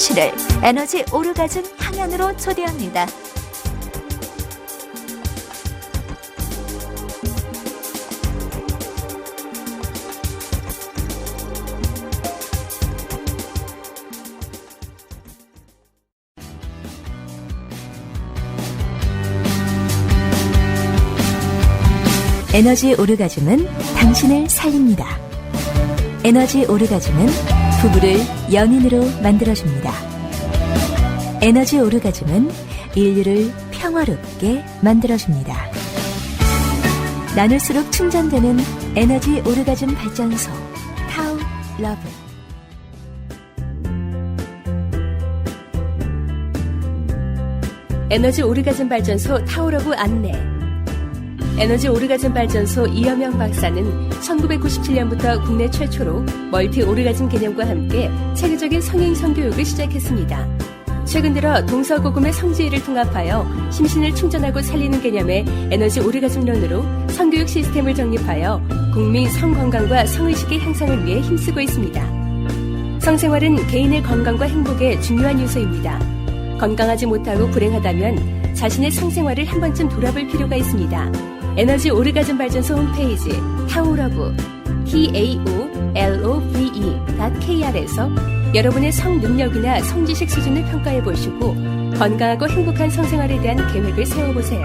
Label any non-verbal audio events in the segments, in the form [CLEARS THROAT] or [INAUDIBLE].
당신을 에너지 오르가즘 향연으로 초대합니다. 에너지 오르가즘은 당신을 살립니다. 에너지 오르가즘은 부부를 연인으로 만들어줍니다. 에너지 오르가즘은 인류를 평화롭게 만들어줍니다. 나눌수록 충전되는 에너지 오르가즘 발전소 타우 러브 에너지 오르가즘 발전소 타오러브 안내. 에너지 오르가즘 발전소 이여명 박사는 1997년부터 국내 최초로 멀티 오르가즘 개념과 함께 체계적인 성인 성교육을 시작했습니다. 최근 들어 동서고금의 성지를 통합하여 심신을 충전하고 살리는 개념의 에너지 오르가즘론으로 성교육 시스템을 정립하여 국민 성건강과 성의식의 향상을 위해 힘쓰고 있습니다. 성생활은 개인의 건강과 행복의 중요한 요소입니다. 건강하지 못하고 불행하다면 자신의 성생활을 한 번쯤 돌아볼 필요가 있습니다. 에너지 오르가즘 발전소 홈페이지 타오러브 taolove.kr에서 여러분의 성 능력이나 성지식 수준을 평가해 보시고 건강하고 행복한 성생활에 대한 계획을 세워보세요.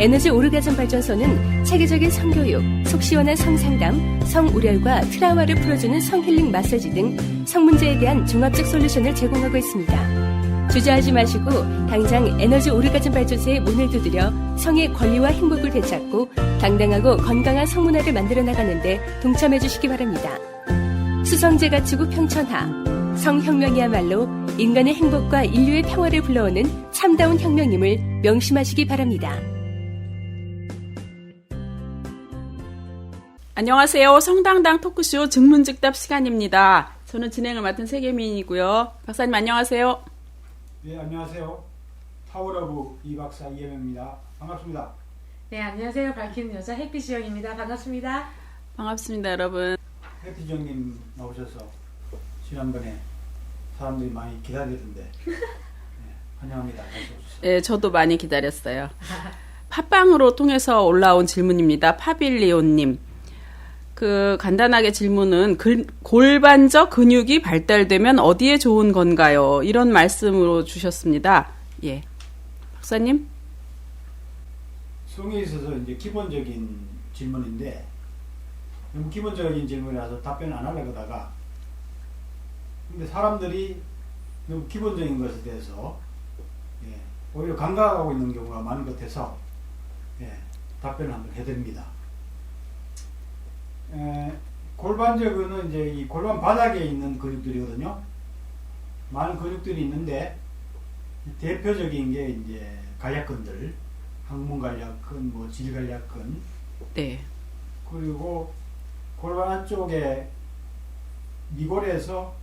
에너지 오르가즘 발전소는 체계적인 성교육, 속 시원한 성상담, 성우열과 트라우마를 풀어주는 성힐링 마사지 등 성 문제에 대한 종합적 솔루션을 제공하고 있습니다. 주저하지 마시고 당장 에너지 오르가즘 발전소에 문을 두드려 성의 권리와 행복을 되찾고 당당하고 건강한 성문화를 만들어 나가는데 동참해 주시기 바랍니다. 수성제가 지구 평천하 성혁명이야말로 인간의 행복과 인류의 평화를 불러오는 참다운 혁명임을 명심하시기 바랍니다. 안녕하세요. 성당당 토크쇼 증문즉답 시간입니다. 저는 진행을 맡은 세계민이고요. 박사님 안녕하세요. 네, 안녕하세요. 타워러브 이 박사 이혜명입니다. 반갑습니다. 네, 안녕하세요. 밝히는 여자 형입니다. 반갑습니다. 반갑습니다, 여러분. 해티정님 나오셔서 지난번에 사람들이 많이 기다리던데 [LAUGHS] 네, 환영합니다. 네, 저도 많이 기다렸어요. 팟빵으로 통해서 올라온 질문입니다. 파빌리오님. 그 간단하게 질문은 글- 골반적 근육이 발달되면 어디에 좋은 건가요? 이런 말씀으로 주셨습니다. 예. 박사님? 성에 있어서 이제 기본적인 질문인데 너무 기본적인 질문이라서 답변을 안 하려고 하다가 근데 사람들이 너무 기본적인 것에 대해서 예, 오히려 간과하고 있는 경우가 많은 것 같아서 예, 답변을 한번 해드립니다. 에, 골반적은 이제 이 골반 바닥에 있는 근육들이거든요. 많은 근육들이 있는데 대표적인 게 이제 간략근들, 항문 간략근, 뭐 질간략근, 네. 그리고 골반 안쪽에 미골에서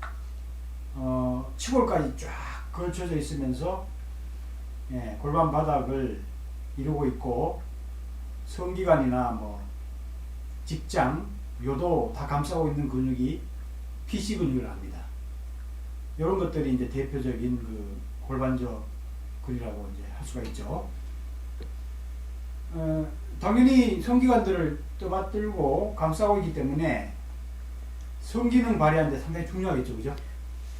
어, 치골까지 쫙 걸쳐져 있으면서 예, 골반 바닥을 이루고 있고 성기관이나 뭐 직장, 요도 다 감싸고 있는 근육이 PC 근육을 합니다. 이런 것들이 이제 대표적인 그 골반적 근이라고 이제 할 수가 있죠. 어, 당연히 성기관들을 떠받들고 감싸고 있기 때문에 성기능 발휘하는데 상당히 중요하겠죠, 그죠?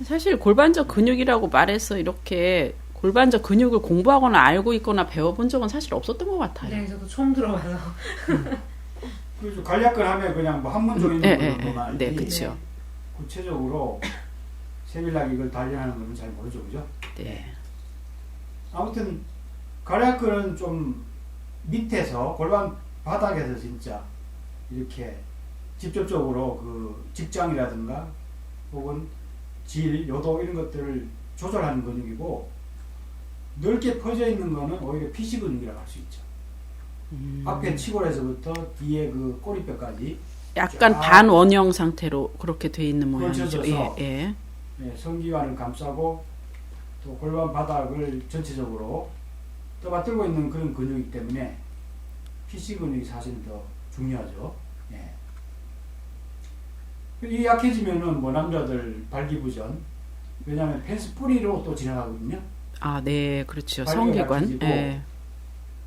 사실 골반적 근육이라고 말해서 이렇게 골반적 근육을 공부하거나 알고 있거나 배워본 적은 사실 없었던 것 같아요. 네, 저도 처음 들어봐서. 그래서 간략근 하면 그냥 뭐 한문 쪽에 예, 있는 예, 거만 예. 알지 네, 그렇죠. 구체적으로 세밀하게 이걸 단련하는 건 잘 모르죠, 그죠? 네. 아무튼 간략근은 좀 밑에서 골반 바닥에서 진짜 이렇게 직접적으로 그 직장이라든가 혹은 질, 요도 이런 것들을 조절하는 근육이고 넓게 퍼져 있는 거는 오히려 피시 근육이라고 할 수 있죠. 음. 앞에 치골에서부터 뒤에 그 꼬리뼈까지 약간 쫙 반원형 상태로 그렇게 돼 있는 모양이죠. 예, 예. 예, 성기관을 감싸고 또 골반 바닥을 전체적으로 떠받들고 있는 그런 근육이기 때문에 PC 근육이 사실 더 중요하죠. 예. 이 약해지면은 뭐 남자들 발기부전 왜냐하면 펜스 뿌리로 또 지나가거든요. 아, 네, 그렇죠. 성기관. 예.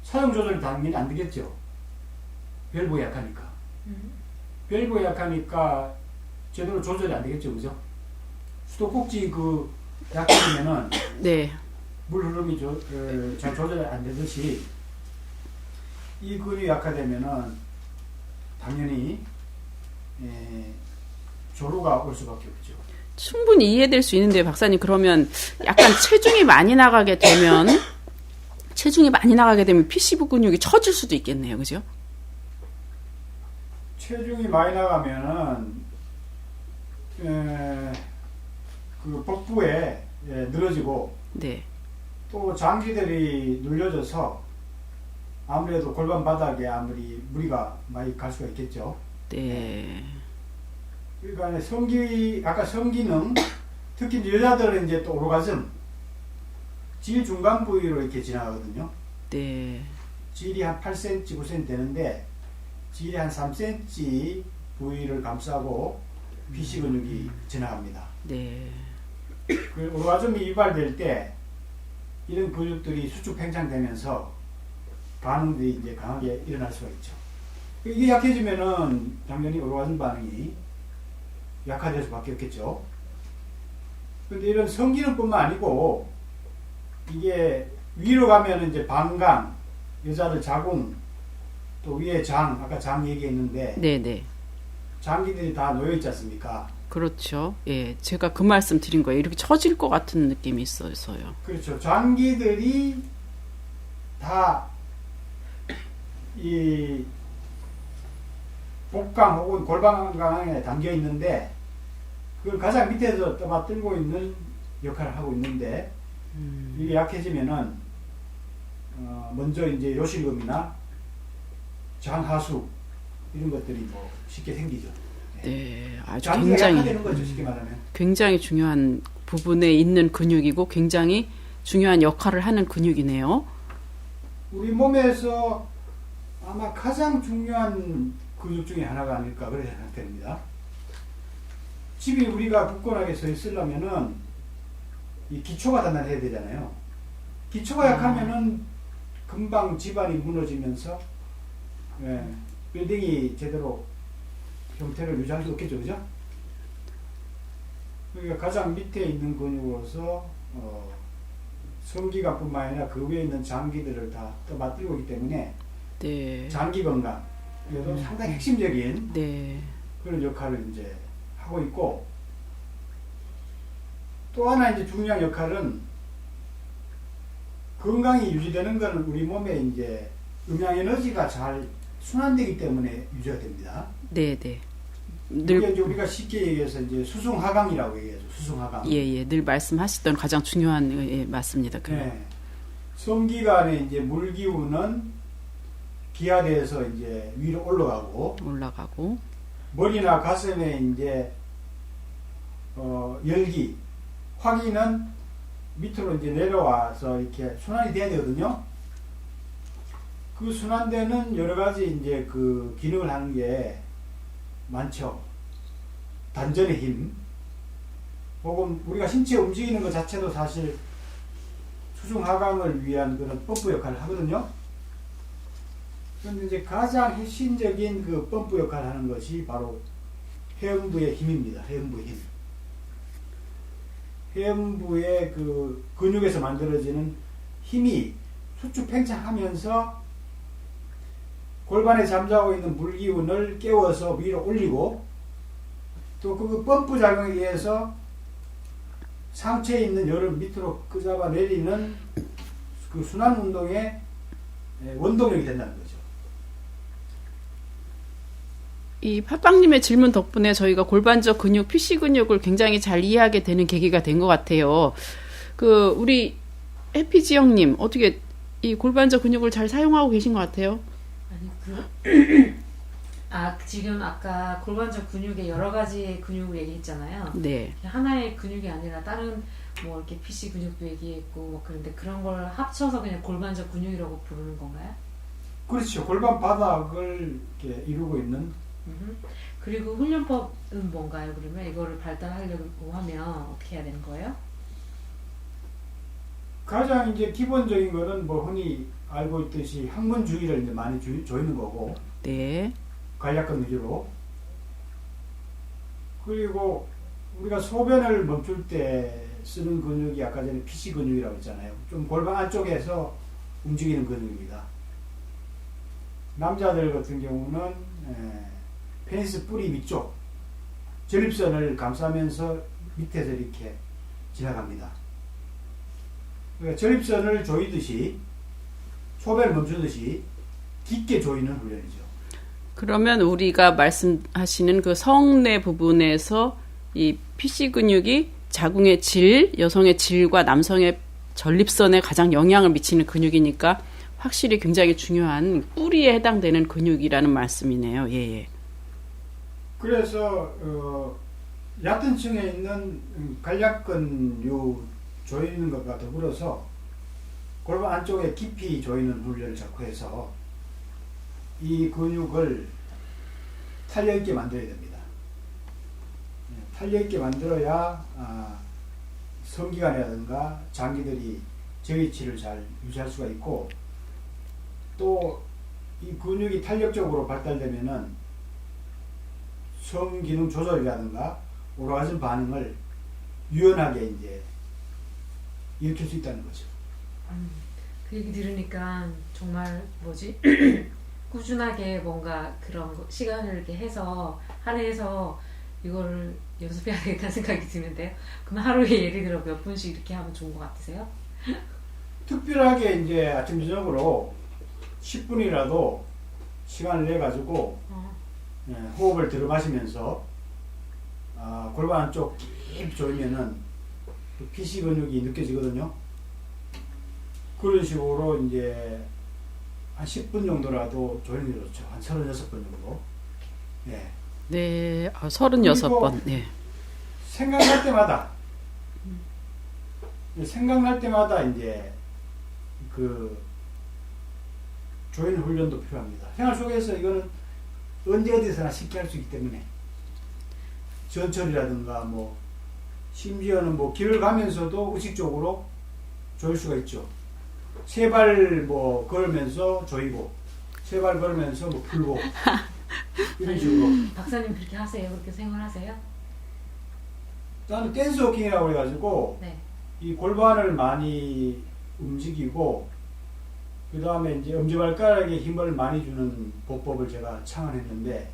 사용 조절이 당연히 안 되겠죠. 밸브가 약하니까. 밸브가 약하니까 제대로 조절이 안 되겠죠, 그죠? 수도꼭지 그 약해지면은 [COUGHS] 네. 물 흐름이 조, 어, 잘 조절이 안 되듯이 이 근이 약화되면은 당연히 에, 조루가 올 수밖에 없죠. 충분히 이해될 수 있는데 박사님 그러면 약간 체중이 많이 나가게 되면 체중이 많이 나가게 되면 피시부 근육이 처질 수도 있겠네요. 그죠? 체중이 많이 나가면은 에, 그 복부에 예, 늘어지고 네. 또 장기들이 눌려져서 아무래도 골반 바닥에 아무리 무리가 많이 갈 수가 있겠죠. 네. 그러니까 성기 아까 성기능 특히 여자들은 이제 또 오르가즘 질 중간 부위로 이렇게 지나가거든요. 네. 질이 한 8cm, 9cm 되는데 질이 한 3cm 부위를 감싸고 피시 근육이 지나갑니다. 네. 그 오르가즘이 유발될 때 이런 근육들이 수축 팽창되면서 반응들이 이제 강하게 일어날 수가 있죠. 이게 약해지면은 당연히 오르가즘 반응이 약화될 수밖에 없겠죠. 근데 이런 성기능뿐만 아니고 이게 위로 가면 이제 방광, 여자들 자궁, 또 위에 장, 아까 장 얘기했는데 네, 네. 장기들이 다 놓여 있지 않습니까? 그렇죠. 예. 제가 그 말씀 드린 거예요. 이렇게 처질 것 같은 느낌이 있어서요. 그렇죠. 장기들이 다이 복강 혹은 골반강에 담겨 있는데 그걸 가장 밑에서 떠받들고 있는 역할을 하고 있는데 이게 약해지면은 어 먼저 이제 요실금이나 장하수 이런 것들이 뭐 쉽게 생기죠. 네. 아주 장기가 굉장히 거죠, 말하면. 굉장히 중요한 부분에 있는 근육이고 굉장히 중요한 역할을 하는 근육이네요. 우리 몸에서 아마 가장 중요한 근육 중에 하나가 아닐까 그렇게 생각됩니다. 집이 우리가 굳건하게 서 있으려면은 이 기초가 단단해야 되잖아요. 기초가 약하면은 금방 집안이 무너지면서 예, 빌딩이 제대로 형태를 유지할 수 없겠죠, 그죠? 그러니까 가장 밑에 있는 근육으로서 어, 성기관뿐만 아니라 그 위에 있는 장기들을 다 떠받들고 있기 때문에 네. 장기 건강 이것도 상당히 핵심적인 네. 그런 역할을 이제 하고 있고 또 하나 이제 중요한 역할은 건강이 유지되는 것은 우리 몸에 이제 음양 에너지가 잘 순환되기 때문에 유지가 됩니다. 네, 네. 늘 이제 우리가 쉽게 얘기해서 이제 수승하강이라고 얘기하죠. 수승하강. 예, 예. 늘 말씀하시던 가장 중요한 예, 맞습니다. 그 네. 성기관에 이제 물 기운은 기하대에서 이제 위로 올라가고 올라가고 머리나 가슴에 이제 어, 열기, 화기는 밑으로 이제 내려와서 이렇게 순환이 돼야 되거든요. 그 순환되는 여러 가지 이제 그 기능을 하는 게 많죠. 단전의 힘, 혹은 우리가 신체 움직이는 것 자체도 사실 수중 하강을 위한 그런 펌프 역할을 하거든요. 그런데 이제 가장 핵심적인 그 펌프 역할을 하는 것이 바로 회음부의 힘입니다. 회음부의 힘. 회음부의 그 근육에서 만들어지는 힘이 수축 팽창하면서 골반에 잠자고 있는 물기운을 깨워서 위로 올리고 또 그 펌프 작용에 의해서 상체에 있는 열을 밑으로 끄잡아 내리는 그 순환 운동의 예, 원동력이 된다는 거죠. 이 팟빵님의 질문 덕분에 저희가 골반적 근육, 피시 근육을 굉장히 잘 이해하게 되는 계기가 된 것 같아요. 그 우리 해피지 형님 어떻게 이 골반적 근육을 잘 사용하고 계신 것 같아요? 아니 그, 아 지금 아까 골반적 근육의 여러 가지 근육을 얘기했잖아요. 네, 하나의 근육이 아니라 다른 뭐 이렇게 PC 근육도 얘기했고 뭐 그런데 그런 걸 합쳐서 그냥 골반적 근육이라고 부르는 건가요? 그렇죠. 골반 바닥을 이렇게 이루고 있는. 그리고 훈련법은 뭔가요? 그러면 이거를 발달하려고 하면 어떻게 해야 되는 거예요? 가장 이제 기본적인 거는 뭐 흔히 알고 있듯이 항문 주위를 이제 많이 주, 조이는 거고 네. 간략근 위주로 그리고 우리가 소변을 멈출 때 쓰는 근육이 아까 전에 피시 근육이라고 했잖아요. 좀 골반 안쪽에서 움직이는 근육입니다. 남자들 같은 경우는 에, 페니스 뿌리 위쪽 전립선을 감싸면서 밑에서 이렇게 지나갑니다. 그러니까 전립선을 조이듯이 소변을 멈추듯이 깊게 조이는 훈련이죠. 그러면 우리가 말씀하시는 그 성내 부분에서 이 피시 근육이 자궁의 질, 여성의 질과 남성의 전립선에 가장 영향을 미치는 근육이니까 확실히 굉장히 중요한 뿌리에 해당되는 근육이라는 말씀이네요. 예, 예. 그래서 어, 얕은 층에 있는 음, 간략근류 조이는 것과 더불어서 골반 안쪽에 깊이 조이는 훈련을 자꾸 해서 이 근육을 탄력 있게 만들어야 됩니다. 예, 탄력 있게 만들어야 아, 성기관이라든가 장기들이 저위치를 잘 유지할 수가 있고 또 이 근육이 탄력적으로 발달되면은 성기능 조절이라든가 오르가즘 반응을 유연하게 이제 일으킬 수 있다는 거죠. 그 얘기 들으니까 정말 뭐지 [CLEARS THROAT] 꾸준하게 뭔가 그런 거- 시간을 이렇게 해서 하루에서 이거를 연습해야 되겠다는 생각이 드는데요. 그럼 하루에 예를 들어 몇 분씩 이렇게 하면 좋은 것 같으세요? [LAUGHS] 특별하게 이제 아침 저녁으로 10분이라도 시간을 내 가지고 어, 예, 호흡을 들어 마시면서 아, 골반 안쪽 깊이 조이면은 그 피시 근육이 느껴지거든요. 그런 식으로 이제 한 10분 정도라도 조이는 게 좋죠. 한 36번 정도. 예. 네, 아, 36번. 네. 생각날 때마다 생각날 때마다 이제 그 조인 훈련도 필요합니다. 생활 속에서 이거는 언제 어디서나 쉽게 할 수 있기 때문에 전철이라든가 뭐 심지어는 뭐 길을 가면서도 의식적으로 조일 수가 있죠. 세 발 뭐 걸으면서 조이고 세 발 걸으면서 뭐 풀고 [LAUGHS] 이런 식으로 박사님 그렇게 하세요? 그렇게 생활하세요? 나는 댄스 워킹이라고 해가지고 네. 이 골반을 많이 움직이고 그 다음에 이제 엄지발가락에 힘을 많이 주는 보법을 제가 창안했는데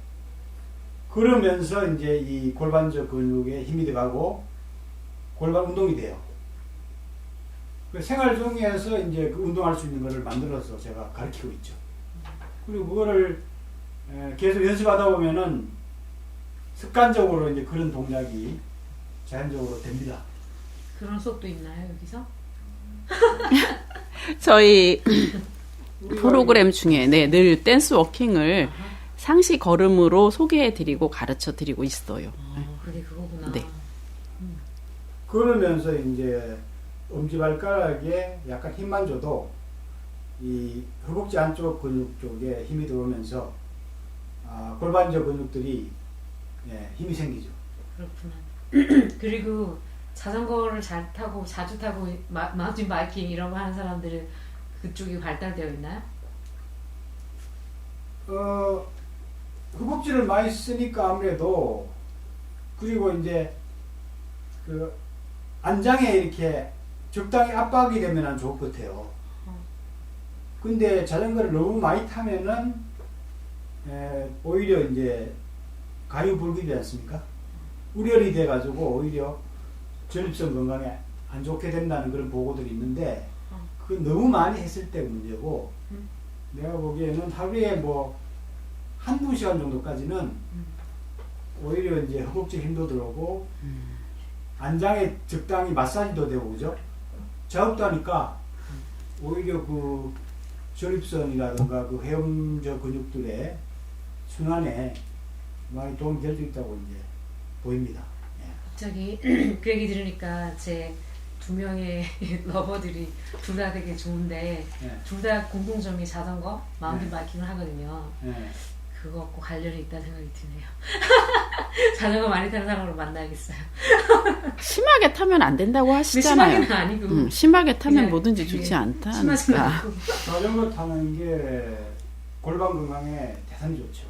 그러면서 이제 이 골반적 근육에 힘이 들어가고 골반 운동이 돼요. 그 생활 중에서 이제 그 운동할 수 있는 것을 만들어서 제가 가르치고 있죠. 그리고 그거를 에, 계속 연습하다 보면은 습관적으로 이제 그런 동작이 자연적으로 됩니다. 그런 수업도 있나요 여기서? [LAUGHS] 저희 프로그램 중에 네, 늘 댄스 워킹을. 상시 걸음으로 소개해 드리고 가르쳐 드리고 있어요. 어, 그게 그거구나. 네. 그러면서 이제 엄지발가락에 약간 힘만 줘도 이 허벅지 안쪽 근육 쪽에 힘이 들어오면서 아, 골반적 근육들이 예, 힘이 생기죠. 그렇구나. [CLEARS THROAT] 그리고 자전거를 잘 타고 자주 타고 마, 마운틴 바이킹 이런 거 하는 사람들은 그쪽이 발달되어 있나요? 어, 허벅지를 많이 쓰니까 아무래도 그리고 이제 그 안장에 이렇게 적당히 압박이 되면 좋을 것 같아요. 근데 자전거를 너무 많이 타면은 에, 오히려 이제 가유불급이지 않습니까? 우열이 돼가지고 오히려 전립선 건강에 안 좋게 된다는 그런 보고들이 있는데 그 너무 많이 했을 때 문제고 음. 내가 보기에는 하루에 뭐 한두 시간 정도까지는 오히려 이제 허벅지 힘도 들어오고 안장에 적당히 마사지도 되고 그죠? 자극도 하니까 오히려 그 전립선이라든가 그 회음저 근육들의 순환에 많이 도움이 될 수 있다고 이제 보입니다. 예. 갑자기 [CLEARS THROAT] 그 얘기 들으니까 제 두 명의 [LAUGHS] 러버들이 둘 다 되게 좋은데 예. 둘다 공통점이 자전거, 마운틴 네. 바이킹을 하거든요. 예. 그거하고 관련이 있다는 생각이 드네요. [LAUGHS] 자전거 많이 타는 사람으로 만나야겠어요. 심하게 타면 안 된다고 하시잖아요. 심하게는 아니고 음, 심하게 타면 그냥 뭐든지 그게 좋지 않다. 심하진 않고 자전거 타는 게 골반 건강에 대단히 좋죠.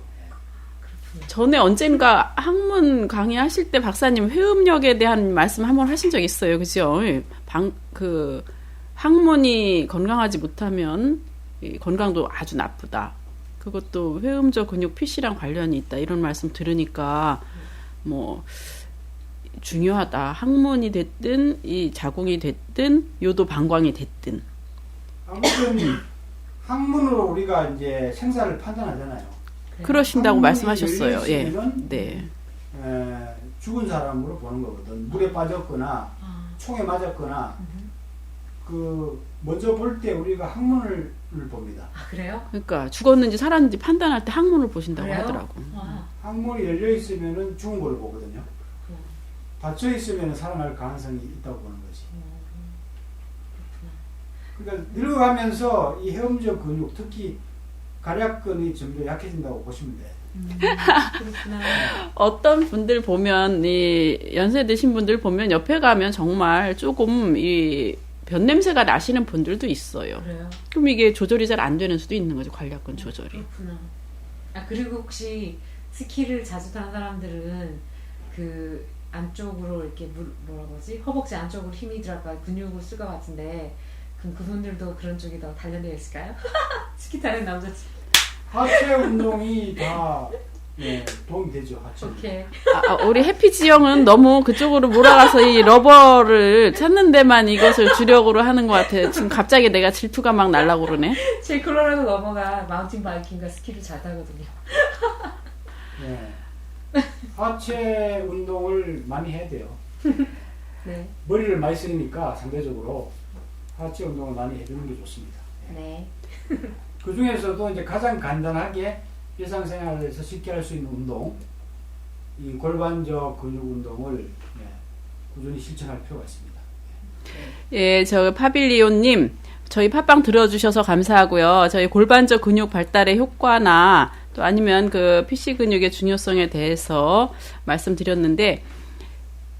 전에 언젠가 학문 강의하실 때 박사님 회음력에 대한 말씀 한번 하신 적 있어요. 그죠? 방, 그, 학문이 건강하지 못하면 이 건강도 아주 나쁘다. 그것도 회음적 근육 피시랑 관련이 있다. 이런 말씀 들으니까 뭐, 중요하다. 학문이 됐든, 이 자궁이 됐든, 요도 방광이 됐든. 아무튼 학문으로 우리가 이제 생사를 판단하잖아요. 그러신다고 학문이 말씀하셨어요. 예. 네. 에, 죽은 사람으로 보는 거거든. 물에 빠졌거나 아, 총에 맞았거나 그 먼저 볼 때 우리가 학문을 봅니다. 아 그래요? 그러니까 죽었는지 살았는지 판단할 때 학문을 보신다고 그래요? 하더라고. 와, 항문이 열려 있으면은 죽은 걸 보거든요. 음. 닫혀 있으면 살아날 가능성이 있다고 보는 거지. 그러니까 늙어가면서 이 헤엄적 근육, 특히 가략근이 점점 약해진다고 보시면 돼. 그렇구나. [LAUGHS] 어떤 분들 보면 이 연세 드신 분들 보면 옆에 가면 정말 조금 이 변냄새가 나시는 분들도 있어요. 그래요? 그럼 이게 조절이 잘 안 되는 수도 있는 거죠. 관략근 조절이. 그렇구나. 아 그리고 혹시 스키를 자주 타는 사람들은 그 안쪽으로 이렇게 물 뭐라 그러지 허벅지 안쪽으로 힘이 들어갈까 근육을 쓸 것 같은데 그럼 그분들도 그런 쪽이 더 단련되어 있을까요? 스키 타는 남자 하체 운동이 다 네, 도움이 되죠. 하체. 오케이 아, 아, 우리 해피지 형은 너무 그쪽으로 몰아가서 이 러버를 찾는 데만 이것을 주력으로 하는 것 같아요. 지금 갑자기 내가 질투가 막 날라고 그러네. 제 콜로라도 넘어가 마운틴 바이킹과 스키를 잘 타거든요. 네. 하체 운동을 많이 해야 돼요. [LAUGHS] 네, 머리를 많이 쓰니까 상대적으로 하체 운동을 많이 해주는 게 좋습니다. 네, [LAUGHS] 그 중에서도 이제 가장 간단하게 일상생활에서 쉽게 할 수 있는 운동, 이 골반적 근육 운동을 네, 꾸준히 실천할 필요가 있습니다. 예, 저 파빌리오님, 저희 팟빵 들어주셔서 감사하고요. 저희 골반적 근육 발달의 효과나 또 아니면 그 PC 근육의 중요성에 대해서 말씀드렸는데,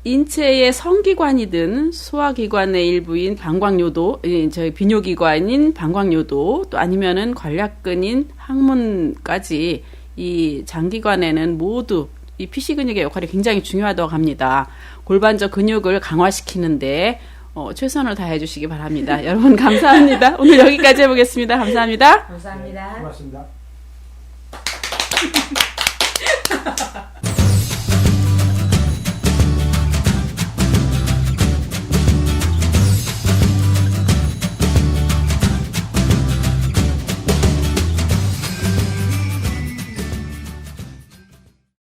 인체의 성기관이든 소화기관의 일부인 방광요도, 예, 저희 비뇨기관인 방광요도, 또 아니면은 관략근인 항문까지 이 장기관에는 모두 이 PC 근육의 역할이 굉장히 중요하다고 합니다. 골반적 근육을 강화시키는데 어, 최선을 다해 주시기 바랍니다. [LAUGHS] 여러분 감사합니다. 오늘 여기까지 해보겠습니다. 감사합니다. 감사합니다. 네, 고맙습니다. [LAUGHS]